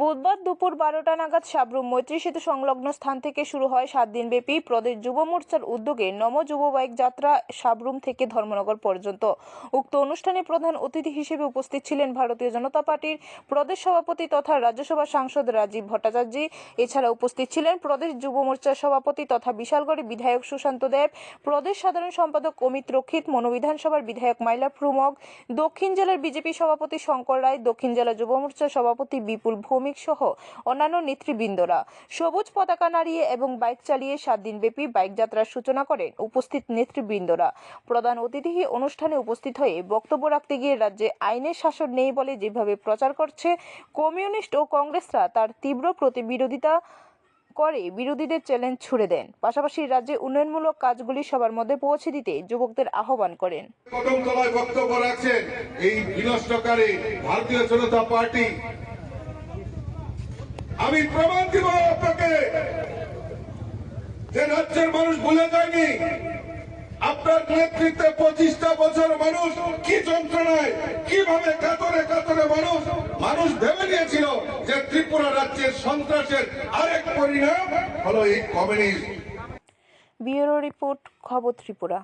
বুধবার দুপুর বারোটা নাগাদ সাবরুম মৈত্রী সেতু সংলগ্ন স্থান থেকে শুরু হয় সাত দিনব্যাপী প্রদেশ যুব মোর্চার উদ্যোগে নম যুব বাইক যাত্রা সাবরুম থেকে ধর্মনগর পর্যন্ত। উক্ত অনুষ্ঠানে প্রধান অতিথি হিসেবে উপস্থিত ছিলেন ভারতীয় জনতা পার্টির প্রদেশ সভাপতি তথা রাজ্যসভা সাংসদ রাজীব ভট্টাচার্য। এছাড়া উপস্থিত ছিলেন প্রদেশ যুব মোর্চার সভাপতি তথা বিশালগড়ের বিধায়ক সুশান্ত দেব, প্রদেশ সাধারণ সম্পাদক অমিত রক্ষিত, মনোবিধানসভার বিধায়ক মাইলা প্রমুখ, দক্ষিণ জেলার বিজেপি সভাপতি শঙ্কর রায়, দক্ষিণ জেলা যুব মোর্চার সভাপতি বিপুল ভৌমিক সহ অন্যান্য নেতৃবৃন্দরা। সবুজ পতাকা নাড়িয়ে এবং বাইক চালিয়ে সাত দিনব্যাপী বাইক যাত্রার সূচনা করেন উপস্থিত নেতৃবৃন্দরা। প্রধান অতিথি অনুষ্ঠানে উপস্থিত হয়ে বক্তব্য রাখতে গিয়ে রাজ্যে আইনের শাসন নেই বলে যেভাবে প্রচার করছে, কমিউনিস্ট ও কংগ্রেসরা তার তীব্র প্রতিবিরোধিতা করে বিরোধীদের চ্যালেঞ্জ ছুড়ে দেন। পাশাপাশি রাজ্যে উন্নয়নমূলক কাজগুলি সবার মধ্যে পৌঁছে দিতে যুবকদের আহ্বান করেন। কদমতলায় বক্তব্য রাখছেন এই বিনষ্টকারী ভারতীয় জনতা পার্টি আমি প্রমাণ দিব আপনাকে যে রাজ্যের মানুষ ভুলে যায়নি। আপনার নেতৃত্বে পঁচিশটা বছর মানুষ কি যন্ত্রণায়, কীভাবে কাতরে কাতরে মানুষ মানুষ ভেবে নিয়েছিল যে ত্রিপুরা রাজ্যের সন্ত্রাসের আরেক পরিণাম হলো এই কমিউনিস্ট। ব্যুরো রিপোর্ট, খবর ত্রিপুরা।